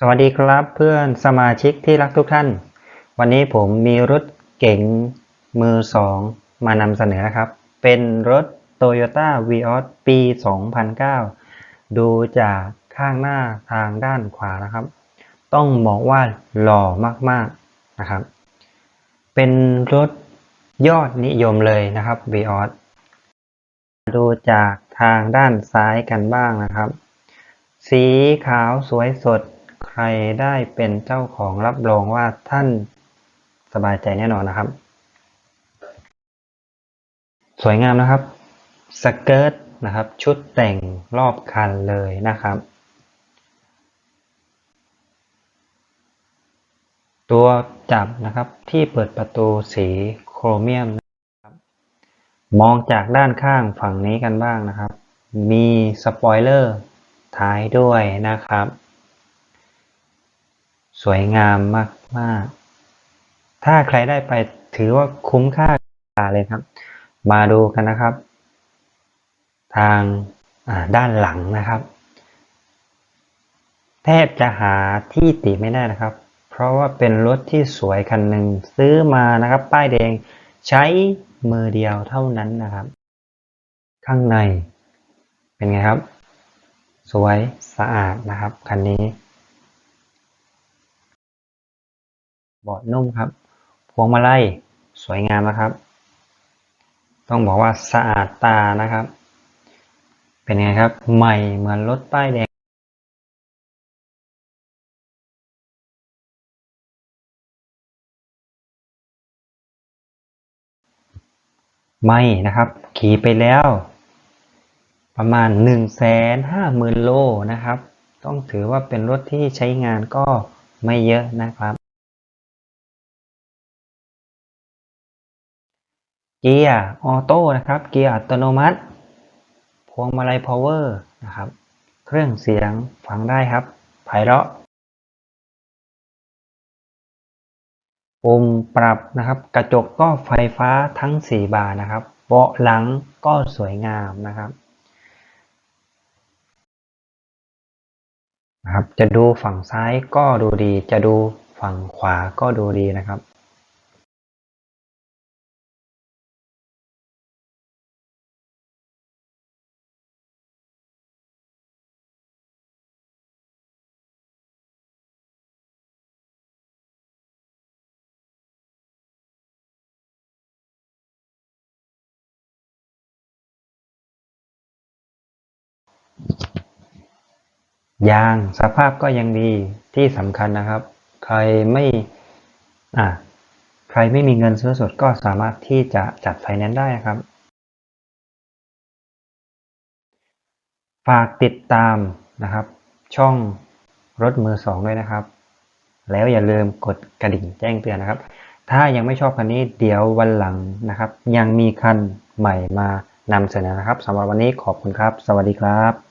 สวัสดีครับเพื่อนสมาชิกที่รักทุกท่าน วันนี้ผมมีรถเก๋งมือสองมานำเสนอนะครับ เป็นรถ Toyota Vios ปี 2009 ดูจากข้างหน้าทางด้านขวานะครับ ต้องบอกว่าหล่อมากๆนะครับ เป็นรถยอดนิยมเลยนะครับ Vios ดูจากทางด้านซ้ายกันบ้างนะครับ สีขาวสวยสด ใครได้เป็นเจ้าของรับรองว่าท่านสบายใจแน่นอนนะครับ สวยงามนะครับสเกิร์ตนะครับ ชุดแต่งรอบคันเลยนะครับ ตัวจับนะครับที่เปิดประตูสีโครเมียมนะครับ มองจากด้านข้างฝั่งนี้กันบ้างนะครับ มีสปอยเลอร์ท้ายด้วยนะครับ สวยงามมาก ๆ ถ้าใครได้ไปถือว่าคุ้มค่าเลยครับ มาดูกันนะครับ ทางด้านหลังนะครับ แทบจะหาที่ติไม่ได้นะครับ เพราะว่าเป็นรถที่สวยคันหนึ่งซื้อมานะครับ ป้ายแดงใช้มือเดียวเท่านั้นนะครับ ข้างในเป็นไงครับ สวยสะอาดนะครับคันนี้ เบาะนุ่มครับ พวงมาลัยสวยงามนะครับ ต้องบอกว่าสะอาดตานะครับ เป็นไงครับ ใหม่เหมือนรถป้ายแดงไม่นะครับ ขี่ไปแล้ว ประมาณ1นึ่งแสนห้าหมื่นโลนะครับ ต้องถือว่าเป็นรถที่ใช้งานก็ไม่เยอะนะครับ เกียร์ออโต้นะครับ เกียร์อัตโนมัติ พวงมาลัยพาวเวอร์นะครับ เครื่องเสียงฟังได้ครับไพเราะปุ่มปรับนะครับ กระจกก็ไฟฟ้าทั้ง 4 บานนะครับ เบาะหลังก็สวยงามนะครับนะครับ จะดูฝั่งซ้ายก็ดูดี จะดูฝั่งขวาก็ดูดีนะครับ ยางสภาพก็ยังดีที่สำคัญนะครับ ใครไม่อ่าใครไม่มีเงินซื้อสดก็สามารถที่จะจัดไฟแนนซ์ได้นะครับ ฝากติดตามนะครับ ช่องรถมือสองด้วยนะครับ แล้วอย่าลืมกดกระดิ่งแจ้งเตือนนะครับ ถ้ายังไม่ชอบคันนี้เดี๋ยววันหลังนะครับ ยังมีคันใหม่มานำเสนอนะครับสำหรับวันนี้ขอบคุณครับ สวัสดีครับ